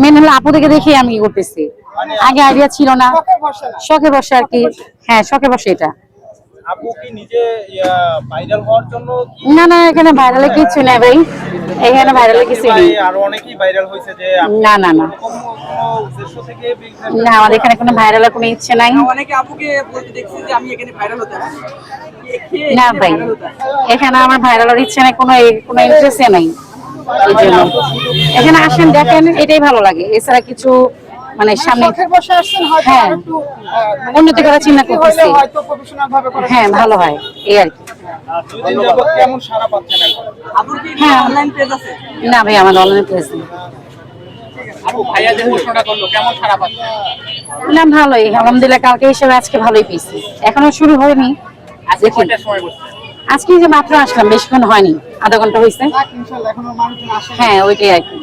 Main হলো আপু থেকে দেখে আমি ই করতেছি। আগে আইডিয়া ছিল না। শখে বসে আর কি। হ্যাঁ শখে বসে এটা। না না এখানে ভাইরালে কিছু নেই ভাই। এখানে ভাইরালে কিছু নেই। না না না। না আমাদের এখানে কোনো ভাইরালের কোনো ইচ্ছে নাই। না ভাই? এখানে আমার ভাইরালের ইচ্ছে নাই কোনো কোনো ইন্টারেস্ট নাই। এখানে আসেন দেখেন এটাই ভালো লাগে। এছাড়া কিছু মানে সামনে বসে আসছেন হ্যাঁ। মানে উন্নতি করার চিন্তা করতেছি। হয়তো প্রফেশনাল ভাবে করা হ্যাঁ ভালো হয় এই আর কি। হ্যাঁ। অনলাইন পেজ আছে? না ভাই আমার অনলাইনে সারা পাচ্ছেন? না ভালোই। আলহামদুলিল্লাহ কালকে হিসেবে আজকে ভালোই পেয়েছি। এখনও শুরু হয়নি। আজকে। কয়টার সময় আজকে যে মাত্র আসলাম বেশিক্ষণ হয়নি আধা ঘণ্টা হয়েছে হ্যাঁ ওইটাই আর কি।